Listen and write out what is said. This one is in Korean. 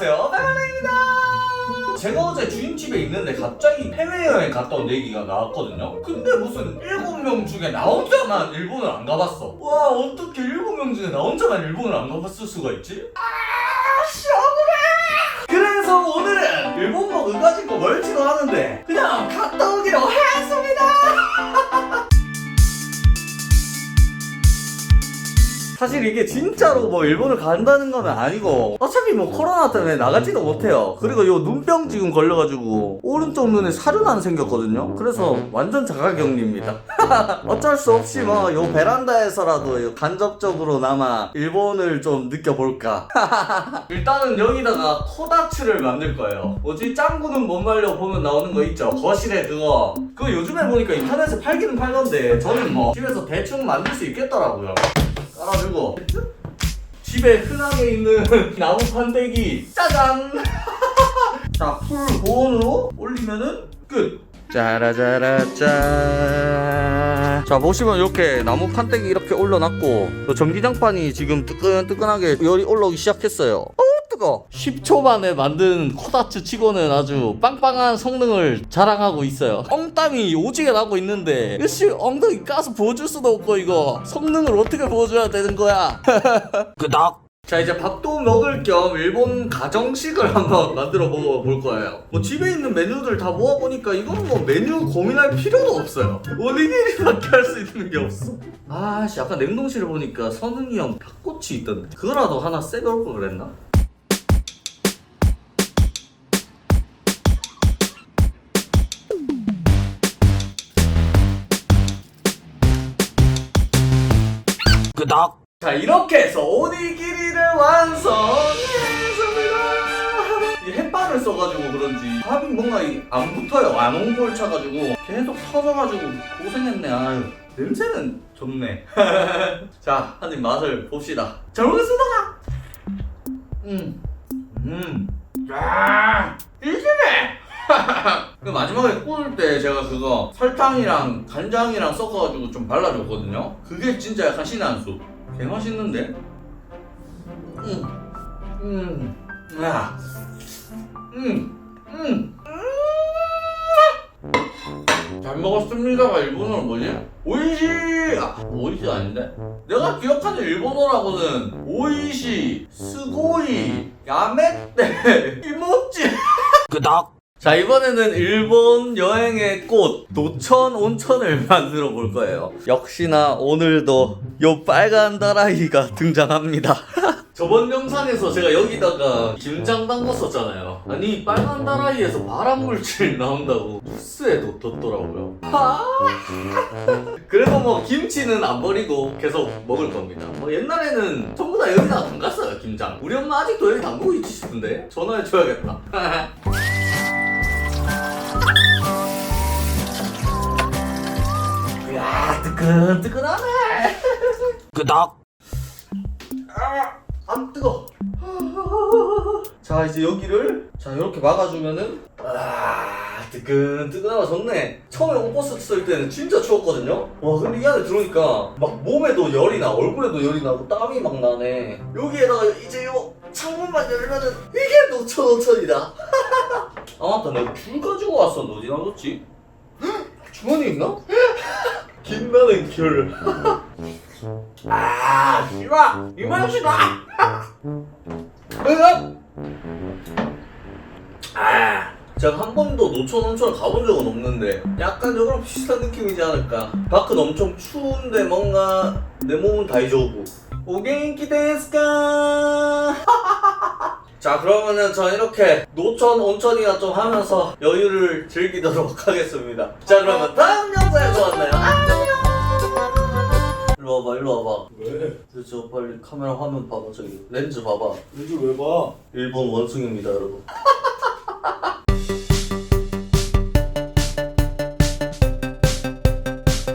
안녕하세요. 백만입니다. 제가 어제 주인집에 있는데 갑자기 해외여행 갔다 온 얘기가 나왔거든요. 근데 무슨 일곱 명 중에 나 혼자만 일본을 안 가봤어. 와 어떻게 일곱 명 중에 나 혼자만 일본을 안 가봤을 수가 있지? 아씨 억울해! 그래서 오늘은 일본 뭐 의가지고 멀지도 않은데 사실 이게 진짜로 뭐 일본을 간다는 건 아니고 어차피 뭐 코로나 때문에 나가지도 못해요. 그리고 요 눈병 지금 걸려가지고 오른쪽 눈에 살은 안 생겼거든요. 그래서 완전 자가격리입니다. 어쩔 수 없이 뭐 요 베란다에서라도 요 간접적으로나마 일본을 좀 느껴볼까. 일단은 여기다가 코다츠를 만들 거예요. 뭐지? 짱구는 못 말려 보면 나오는 거 있죠? 거실에 그거. 그거 요즘에 보니까 인터넷에 팔기는 팔던데 저는 뭐 집에서 대충 만들 수 있겠더라고요 깔아주고. 집에 흔하게 있는 나무 판때기. 짜잔! 자 풀 고온으로 올리면은 끝. 짜라짜라짜. 자 보시면 이렇게 나무 판때기 이렇게 올려놨고 또 전기장판이 지금 뜨끈뜨끈하게 열이 올라오기 시작했어요. 어우 뜨거. 10초 만에 만든 코다츠 치고는 아주 빵빵한 성능을 자랑하고 있어요. 엉땀이 오지게 나고 있는데 역시 엉덩이 가스 부어줄 수도 없고 이거. 성능을 어떻게 부어줘야 되는 거야? 끄덕 자 이제 밥도 먹을 겸 일본 가정식을 한번 만들어 먹어볼 거예요. 뭐 집에 있는 메뉴들 다 모아보니까 이거는 뭐 메뉴 고민할 필요도 없어요. 오니기리밖에 할 수 있는 게 없어. 아씨 아까 냉동실에 보니까 선웅이 형 닭꼬치 있던데. 그거라도 하나 새겨올 걸 그랬나? 끄덕 자 이렇게 해서 오니기리를 완성했습니다. 이 햇반을 써가지고 그런지 밥이 뭔가 이- 안 붙어요. 안 옹골 차가지고 계속 터져가지고 고생했네. 아유 냄새는 좋네. 자 한 입 맛을 봅시다. 잘 먹겠습니다. 음. 음. 야 이지네 그 마지막에 구울 때 제가 그거 설탕이랑 간장이랑 섞어가지고 좀 발라줬거든요 그게 진짜 약간 신의 한 수 개 맛있는데? 음, 음, 야, 음, 음, 음. 잘 먹었습니다가 일본어로 뭐지? 오이시! 아, 오이시 아닌데? 내가 기억하는 일본어라고는 오이시, 스고이, 야메떼, 이모찌. 끄덕. 자 이번에는 일본 여행의 꽃 노천 온천을 만들어 볼 거예요. 역시나 오늘도 요 빨간 다라이가 등장합니다. 저번 영상에서 제가 여기다가 김장 담갔었잖아요. 아니 빨간 다라이에서 발암물질 나온다고 뉴스에도 떴더라고요. 아! 그래도 뭐 김치는 안 버리고 계속 먹을 겁니다. 뭐 옛날에는 전부 다 여기다가 담갔어요 김장. 우리 엄마 아직도 여기 담그고 있지 싶은데 전화해줘야겠다 뜨끈뜨끈하네. 끄덕. 아, 안 뜨거. 자 이제 여기를 자 이렇게 막아주면은 아 뜨끈뜨끈하고 좋네. 처음에 옷벗을 쓸 때는 진짜 추웠거든요? 와 근데 이 안에 들어오니까 막 몸에도 열이 나 얼굴에도 열이 나고 땀이 막 나네. 여기에다가 이제 요 창문만 열면은 이게 노천 노천이다. 아 맞다. 내가 귤 가지고 왔었는데 어디 놔뒀지? 주머니 있나? 빛나는 귤. 아, 씨발! 이 맛이다! 으악! 아, 제가 한 번도 노천 온천을 가본 적은 없는데 약간 저거랑 비슷한 느낌이지 않을까 밖은 엄청 추운데 뭔가 내 몸은 다이조부 오겐키 데스까 자 그러면은 전 이렇게 노천 온천이나 좀 하면서 여유를 즐기도록 하겠습니다 자 그러면 다음 영상에서 만나요 일로 와봐 일로 와봐 왜? 저, 저 빨리 카메라 화면 봐봐 저기 렌즈 봐봐 렌즈 왜 봐? 일본 원숭이입니다 여러분